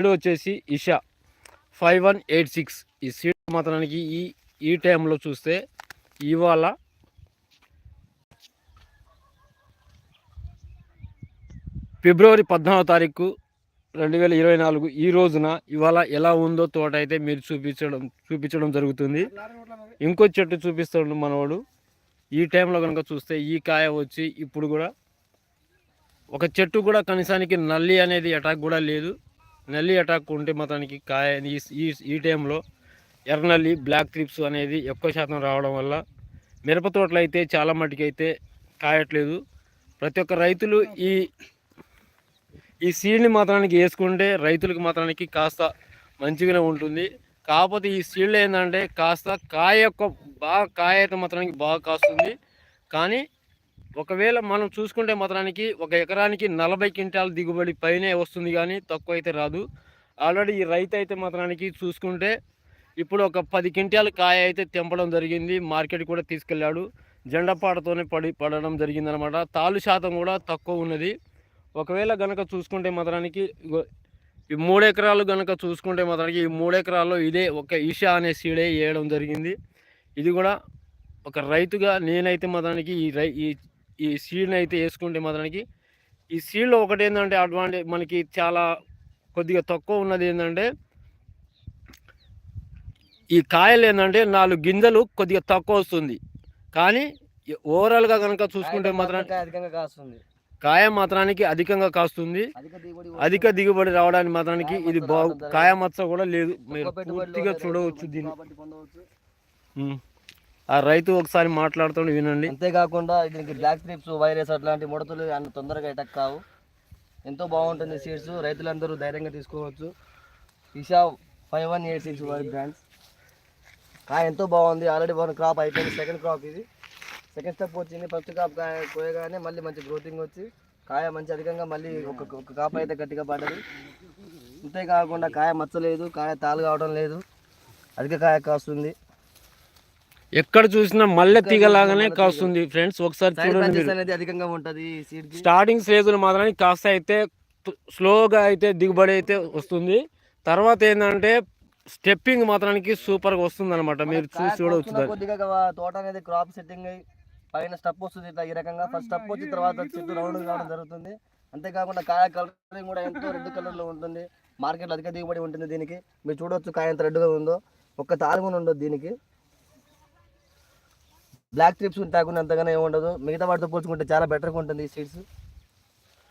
Seed వచ్చేసి Isha. Five one eight six. ఈ seed మాత్రానికి ఈ ఈ టైంలో చూస్తే ఇవాళ ఫిబ్రవరి పద్నాలుగో తారీఖు రెండు వేల ఇరవై నాలుగు. ఈ రోజున ఇవాళ ఎలా ఉందో తోట అయితే మీరు చూపించడం చూపించడం జరుగుతుంది. ఇంకో చెట్టు చూపిస్తాడు మనవాడు ఈ టైంలో కనుక చూస్తే ఈ కాయ వచ్చి ఇప్పుడు కూడా ఒక చెట్టు కూడా కనీసానికి నల్లి అనేది అటాక్ కూడా లేదు. నల్లి అటాక్ ఉంటే మొత్తానికి కాయ ఈ ఈ టైంలో ఎర్రనల్లి బ్లాక్ క్రిప్స్ అనేది ఎక్కువ శాతం రావడం వల్ల మిరప తోటలు అయితే చాలా మటుకు అయితే కాయట్లేదు. ప్రతి ఒక్క రైతులు ఈ ఈ సీడ్ని మాత్రానికి వేసుకుంటే రైతులకు మాత్రానికి కాస్త మంచిగానే ఉంటుంది. కాకపోతే ఈ సీడ్లు ఏంటంటే కాస్త కాయ యొక్క బాగా కాయ అయితే మాత్రానికి బాగా కాస్తుంది. కానీ ఒకవేళ మనం చూసుకుంటే మాత్రానికి ఒక ఎకరానికి నలభై క్వింటాల దిగుబడి పైనే వస్తుంది కానీ తక్కువ అయితే రాదు. ఆల్రెడీ ఈ రైతు అయితే మాత్రానికి చూసుకుంటే ఇప్పుడు ఒక పది క్వింటాల కాయ అయితే తెంపడం జరిగింది. మార్కెట్ కూడా తీసుకెళ్ళాడు. జెండపాటతోనే పడి పడడం జరిగిందనమాట. తాలు శాతం కూడా తక్కువ ఉన్నది. ఒకవేళ గనక చూసుకుంటే మాత్రానికి ఈ మూడు ఎకరాలు గనక చూసుకుంటే మాత్రానికి ఈ మూడు ఎకరాల్లో ఇదే ఒక ఈషా అనే సీడే వేయడం జరిగింది. ఇది కూడా ఒక రైతుగా నేనైతే మాత్రానికి ఈ రై ఈ ఈ సీడ్ని అయితే వేసుకుంటే మాత్రానికి ఈ సీడ్లో ఒకటి ఏంటంటే అడ్వాంటేజ్ మనకి చాలా కొద్దిగా తక్కువ ఉన్నది ఏంటంటే ఈ కాయలు ఏంటంటే నాలుగు గింజలు కొద్దిగా తక్కువ వస్తుంది. కానీ ఓవరాల్గా కనుక చూసుకుంటే మాత్రం కాయ మాత్రానికి అధికంగా కాస్తుంది. అధిక దిగుబడి రావడానికి మాత్రానికి ఇది బాగు కాయ మచ్చ కూడా లేదు. మీరు పూర్తిగా రైతు చూడవచ్చు దీన్ని. ఆ రైతు ఒకసారి మాట్లాడుతుండే వినండి. అంతేకాకుండా దీనికి బ్లాక్ స్ట్రిప్స్ వైరస్ అట్లాంటి ముడతలు అంత తొందరగా అటాక్ కావు. ఎంతో బాగుంటుంది సీడ్స్ రైతులందరూ ధైర్యంగా తీసుకోవచ్చు. Isha five one eight six why brands కాయ ఎంతో బాగుంది. ఆల్రెడీ వన్ క్రాప్ అయిపోయింది సెకండ్ క్రాప్ ఇది. సెకండ్ స్టెప్ వచ్చింది ఫస్ట్ క్రాప్ కాయ కోయగానే మళ్ళీ మంచి గ్రోతింగ్ వచ్చి కాయ మంచి అధికంగా మళ్ళీ ఒక ఒక కాపు అయితే గట్టిగా పడ్డది. అంతేకాకుండా కాయ మచ్చలేదు కాయ తాలు కావడం లేదు. అధిక కాయ కాస్తుంది ఎక్కడ చూసినా మల్లె తీగలాగానే కాస్తుంది ఫ్రెండ్స్. ఒకసారి చూడండి అధికంగా ఉంటది స్టార్టింగ్ స్టేజ్లో మాత్రం కాస్త అయితే స్లోగా అయితే దిగుబడి అయితే వస్తుంది. తర్వాత ఏంటంటే స్టెప్పింగ్ మాత్రానికి సూపర్గా వస్తుంది అనమాట మీరు చూసి చూడవచ్చు. కొద్దిగా గా- తోట అనేది క్రాప్ సెట్టింగ్ అయ్యి పైన స్టెప్ వస్తుంది ఇట్లా ఈ రకంగా. ఫస్ట్ స్టెప్ వచ్చిన తర్వాత చెట్టు రౌండ్ కావడం జరుగుతుంది. అంతేకాకుండా కాయ కలరింగ్ కూడా ఎంతో రెడ్ కలర్లో ఉంటుంది. మార్కెట్లో అధిక దిగుబడి ఉంటుంది దీనికి. మీరు చూడవచ్చు కాయ ఎంత రెడ్గా ఉందో. ఒక్క తాలు కూడా ఉండదు దీనికి. బ్లాక్ ట్రిప్స్ ఉంటాకుండా అంతగానే ఏమి ఉండదు. మిగతా వాటితో పోల్చుకుంటే చాలా బెటర్గా ఉంటుంది ఈ సీడ్స్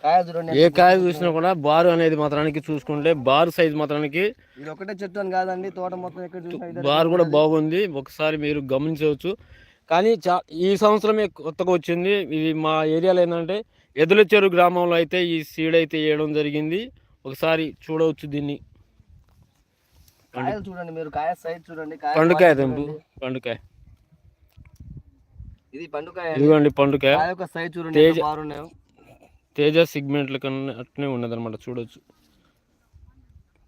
కాయ చూడండి ఏ కాయ చూసినా కూడా బారు అనేది మాత్రానికి చూసుకుంటే బారు సైజ్ మాత్రానికి ఇది ఒకటే చెట్టు అని కాదండి తోట మొత్తం ఎక్కడ చూసినా ఇదే బార్ కూడా. బాగుంది. ఒకసారి మీరు గమనించవచ్చు. కానీ చా ఈ సంవత్సరమే కొత్తగా వచ్చింది. ఇది మా ఏరియాలో ఏంటంటే ఎదులచెరు గ్రామంలో అయితే ఈ సీడ్ అయితే వేయడం జరిగింది. ఒకసారి చూడవచ్చు దీన్ని. కాయలు చూడండి మీరు కాయ సైజ్ చూడండి కాయ పండుకాయ తెంపు. పండుకాయ. ఇది పండుకాయ ఇదిగోండి పండుకాయ. కాయ యొక్క సైజ్ చూడండి తేజ- తేజ సిగ్మెంట్ల కన్నా అట్నే ఉన్నది అనమాట చూడొచ్చు.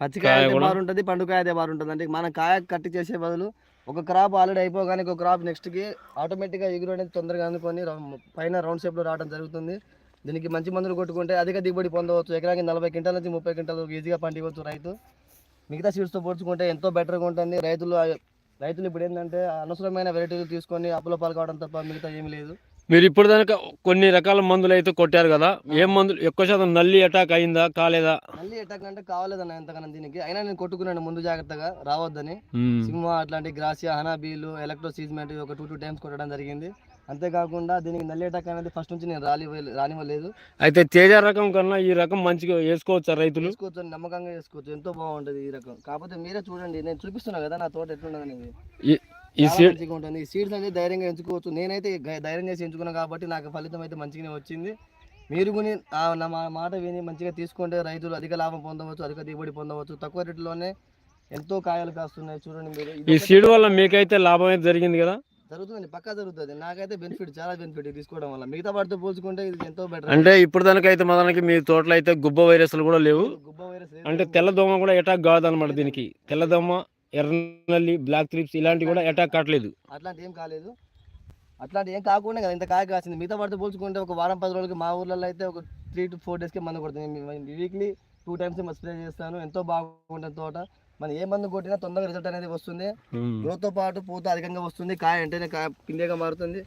పచ్చికాయ కూడా- బాగుంటుంది పండుకాయ అయితే బాగుంటుంది అంటే మన కాయ కట్టి చేసే బదులు ఒక క్రాప్ ఆల్రెడీ అయిపోగానే ఒక క్రాప్ నెక్స్ట్కి ఆటోమేటిక్గా ఎగురు అనేది తొందరగా అందుకొని పైన రౌండ్ షేప్లో రావడం జరుగుతుంది. దీనికి మంచి మందులు కొట్టుకుంటే అధిక దిగుబడి పొందవచ్చు. ఎకరాకి నలభై క్వింటాల నుంచి ముప్పై క్వింటాల ఈజీగా పండించవచ్చు రైతు. మిగతా సీడ్స్తో పోల్చుకుంటే ఎంతో బెటర్గా ఉంటుంది. రైతులు రైతులు ఇప్పుడు ఏంటంటే అనవసరమైన వెరైటీలు తీసుకొని అప్పుల పాలు కావడం తప్ప మిగతా ఏమీ లేదు. మీరు ఇప్పుడు దాకా కొన్ని రకాల మందులు అయితే కొట్టారు కదా ఏం మందులు ఎక్కువ శాతం నల్లి అటాక్ అయిందా కాలేదా? మళ్ళీ ఎటాక్ అంటే కావాలేదన్న ఎంతగానో దీనికి. అయినా నేను కొట్టుకున్నాను ముందు జాగ్రత్తగా రావద్దని. సింహ అట్లాంటి గ్రాసియా హనాబీలు ఎలక్ట్రో సీజ్మెంట్ ఒక టూ టూ టైమ్స్ కొట్టడం జరిగింది. అంతేకాకుండా దీనికి నల్లి అటాక్ అనేది ఫస్ట్ నుంచి నేను రాని రానివ్వలేదు. అయితే తేజ రకం కన్నా ఈ రకం మంచిగా వేసుకోవచ్చా రైతులు? వేసుకోవచ్చు నమ్మకంగా వేసుకోవచ్చు. ఎంతో బాగుంటుంది ఈ రకం. కాకపోతే మీరే చూడండి నేను చూపిస్తున్నా కదా నా తోట ఎట్లున్నది అనేది. ఈ సీడ్ ఉంటుంది. ఈ సీడ్స్ అనేది ధైర్యంగా ఎంచుకోవచ్చు. నేనైతే ధైర్యం చేసి ఎంచుకున్నాను కాబట్టి నాకు ఫలితం అయితే మంచిగానే వచ్చింది. మీరు కొని నా మాట విని మంచిగా తీసుకుంటే రైతులు అధిక లాభం పొందవచ్చు అధిక దిగుబడి పొందవచ్చు. తక్కువ రేటులోనే ఎంతో కాయలు కాస్తున్నాయి. చూడండి మీరు. ఈ సీడ్ వల్ల మీకైతే లాభం అయితే జరిగింది కదా? జరుగుతుంది పక్కా జరుగుతుంది. నాకైతే బెనిఫిట్ చాలా బెనిఫిట్ తీసుకోవడం వల్ల. మిగతా వాటితో పోల్చుకుంటే ఇది ఎంతో బెటర్ అంటే ఇప్పుడు దానికైతే మొదలకి మీ తోటలో అయితే గుబ్బ వైరస్లు కూడా లేవు. గుబ్బ వైరస్. అంటే తెల్లదోమ కూడా అటాక్ కాదనమాట దీనికి. తెల్లదోమ ఎర్రనల్లి బ్లాక్ త్రిప్స్ ఇలాంటివి కూడా అటాక్ కావట్లేదు. అట్లాంటి ఏం కాలేదు. అట్లాంటి ఏం కాకుండా కదా ఇంత కాయ కాసింది. మిగతా వాటితో పోల్చుకుంటే ఒక వారం పది రోజులకి మా ఊర్లలో అయితే ఒక త్రీ టు ఫోర్ డేస్కి మందు కొడుతుంది వీక్లీ టూ టైమ్స్ స్ప్రే చేస్తాను. ఎంతో బాగుంటుంది తోట. మనం ఏ మందు కొట్టినా తొందరగా రిజల్ట్ అనేది వస్తుంది. గ్రోత్తో పాటు పూత అధికంగా వస్తుంది కాయ అంటేనే కాయ పిండిగా మారుతుంది.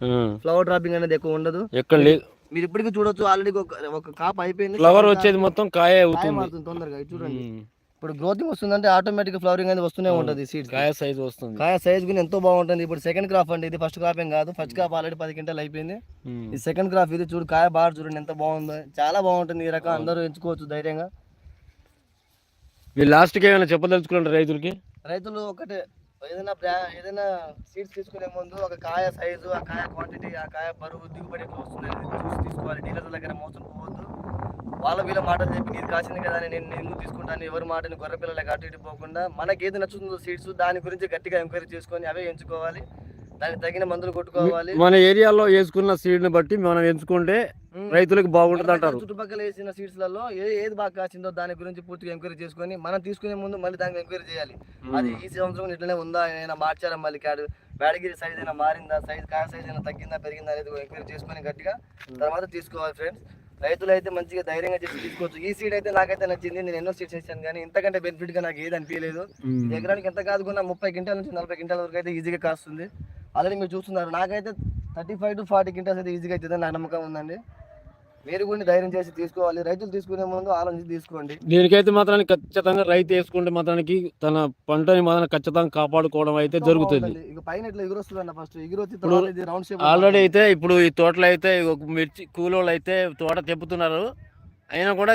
ఫ్లవర్ డ్రాపింగ్ అనేది ఎక్కువ ఉండదు. ఎక్కడ మీరు ఇప్పటికీ చూడొచ్చు ఆల్రెడీ ఒక కాప్ అయిపోయింది. ఫ్లవర్ వచ్చేది మొత్తం కాయ మారుతుంది తొందరగా చూడండి. ఇప్పుడు గ్రోతింగ్ వస్తుందంటే ఆటోమేటిక్ ఫ్లవరింగ్ అనేది వస్తూనే ఉంటుంది సీడ్స్ కాయ సైజ్ వస్తుంది. కాయ సైజ్ కూడా ఎంతో బాగుంటుంది. ఇప్పుడు సెకండ్ క్రాప్ అండి ఇది ఫస్ట్ క్రాప్ ఏం కాదు. ఫస్ట్ క్రాప్ ఆల్రెడీ పది క్వింటాలు అయిపోయింది. ఈ సెకండ్ క్రాప్ ఇది చూడు కాయ బాగా చూడండి ఎంత బాగుందో. చాలా బాగుంటుంది ఈ రకం. అందరూ ఎంచుకోవచ్చు ధైర్యంగా. మీరు లాస్ట్కి ఏమైనా చెప్పదలుచుకున్నారు రైతులకి? రైతులు ఒకటే ఏదైనా ఏదైనా సీడ్స్ తీసుకునే ముందు ఒక కాయ సైజు ఆ కాయ క్వాంటిటీ ఆ కాయ బరువు దిగుబడి ఎట్లా వస్తుంది. అనేది చూసి తీసుకోవాలి డీలర్ల దగ్గర మోసం పోవద్దు. వాళ్ళ వీళ్ళ మాటలు చెప్పి నీది కాసింది కదా అని నేను నేను తీసుకుంటాను? ఎవరి మాటని గొర్రె పిల్లలకి అటు ఇటు పోకుండా మనకి ఏది నచ్చుతుందో సీడ్స్ దాని గురించి గట్టిగా ఎంక్వైరీ చేసుకొని అవే ఎంచుకోవాలి. దానికి తగిన మందులు కొట్టుకోవాలి. మన ఏరియాలో వేసుకున్న సీడ్ని బట్టి మనం ఎంచుకుంటే. రైతులకు బాగుంటుంది అంటారు. చుట్టుపక్కల వేసిన సీడ్స్లలో ఏది బాగా కాసిందో దాని గురించి పూర్తిగా ఎంక్వైరీ చేసుకొని మనం తీసుకునే ముందు మళ్ళీ దానికి ఎంక్వైరీ చేయాలి. అది ఈ సంవత్సరం ఇట్లనే ఉందా ఏమైనా మార్చారా మళ్ళీ క్యాడు వేడగిరి సైజ్ అయినా మారిందా సైజ్ కాయ సైజ్ అయినా తగ్గిందా పెరిగిందా అనేది ఎంక్వైరీ చేసుకొని గట్టిగా తర్వాత తీసుకోవాలి ఫ్రెండ్స్ రైతులు అయితే మంచిగా ధైర్యంగా చేసి తీసుకోవచ్చు. ఈ సీడ్ అయితే నాకైతే నచ్చింది నేను ఎన్నో సీడ్స్ వేసాను కానీ ఇంతకంటే బెనిఫిట్గా నాకు ఏది అనిపించలేదు. ఎకరానికి ఎంత కాదుకున్నా ముప్పై క్వింటాల నుంచి నలభై క్వింటాల వరకు అయితే ఈజీగా కాస్తుంది. ఆల్రెడీ మీరు చూస్తున్నారు నాకైతే thirty five to forty quintals అయితే ఈజీగా అవుతుంది నాకు నమ్మకం ఉందండి. మీరు కూడా ధైర్యం చేసి తీసుకోవాలి. రైతులు తీసుకునే ముందు ఆలోచించి తీసుకోండి. దీనికైతే మాత్రానికి ఖచ్చితంగా రైతు వేసుకుంటే మాత్రానికి తన పంటని మాత్రం ఖచ్చితంగా కాపాడుకోవడం అయితే జరుగుతుంది. ఇక పైన ఇట్లా ఎగురొస్తుంది అన్న ఫస్ట్ ఎగురొచ్చి రౌండ్ షేప్ ఆల్రెడీ అయితే ఇప్పుడు ఈ తోటలో అయితే ఒక మిర్చి కూలోళ్ళు అయితే తోట తెంపుతున్నారు. అయినా కూడా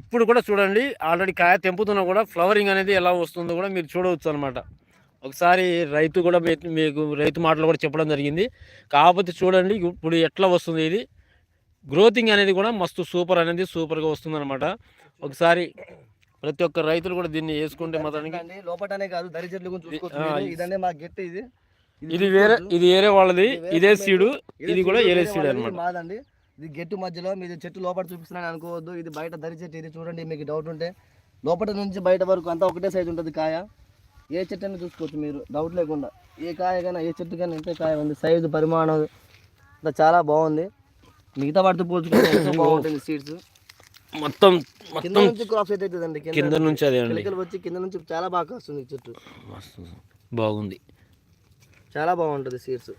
ఇప్పుడు కూడా చూడండి ఆల్రెడీ కాయ తెంపుతున్నా కూడా ఫ్లవరింగ్ అనేది ఎలా వస్తుందో కూడా మీరు చూడవచ్చు అనమాట ఒకసారి రైతు కూడా మీకు రైతు మాటలు కూడా చెప్పడం జరిగింది. కాకపోతే చూడండి ఇప్పుడు ఎట్లా వస్తుంది ఇది? గ్రోతింగ్ అనేది కూడా మస్తు సూపర్ అనేది సూపర్గా వస్తుంది అనమాట ఒకసారి ప్రతి ఒక్క రైతులు కూడా దీన్ని వేసుకుంటే మాత్రానికి లోపటనే కాదు మా గెట్ ఇది. ఇది వేరే ఇది వేరే వాళ్ళది ఇది సీడు ఇదే కూడా వేరే సీడ్ అనమాట ఇది మాదండి. ఇది గెట్టు మధ్యలో మీరు చెట్టు లోపల చూపిస్తున్నాను అనుకోవద్దు. ఇది బయట దరి చెట్టు ఇది చూడండి మీకు డౌట్ ఉంటే. లోపల నుంచి బయట వరకు అంతా ఒకటే సైజు ఉంటుంది కాయ. ఏ చెట్టు అయినా చూసుకోవచ్చు మీరు? డౌట్ లేకుండా. ఏ కాయ కన్నా ఏ చెట్టు కన్నా ఇంతే కాయ ఉంది. సైజు పరిమాణం చాలా బాగుంది. మిగతా వాటితో పోల్చుకుంటే ఎంతో బాగుంటుంది సీడ్స్ మొత్తం కింద మొత్తం నుంచి క్రాప్స్ అయితే అవుతుందండి కింద నుంచి అదే అండి. పిలకలు వచ్చి కింద నుంచి చాలా బాగా వస్తుంది చెట్టు. మస్తు బాగుంది. చాలా బాగుంటుంది సీడ్స్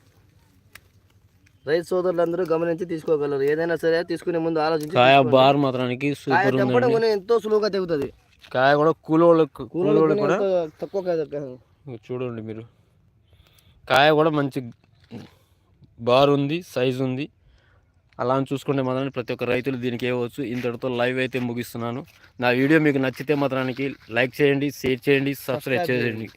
రైతు సోదరులందరూ గమనించి తీసుకోగలరు. ఏదైనా సరే తీసుకునే ముందు ఆలోచించి కాయ తీసుకోండి. బార్ మాత్రానికి కాయ సూపర్ తెంపడం ఉందండి. కూడా ఎంతో సులువుగా తెగుతుంది. కాయ కూడా కూలోళ్ళకు కూలోళ్ళకి కూలోళ్ళు కూడా తక్కువ కాయ దొరకదు. చూడండి మీరు. కాయ కూడా మంచి బార్ ఉంది సైజ్ ఉంది. అలా అని చూసుకుంటే మాత్రం ప్రతి ఒక్క రైతులు దీనికి వేయవచ్చు ఇంతటితో లైవ్ అయితే ముగిస్తున్నాను. నా వీడియో మీకు నచ్చితే మాత్రానికి లైక్ చేయండి షేర్ చేయండి సబ్స్క్రైబ్ చేయండి.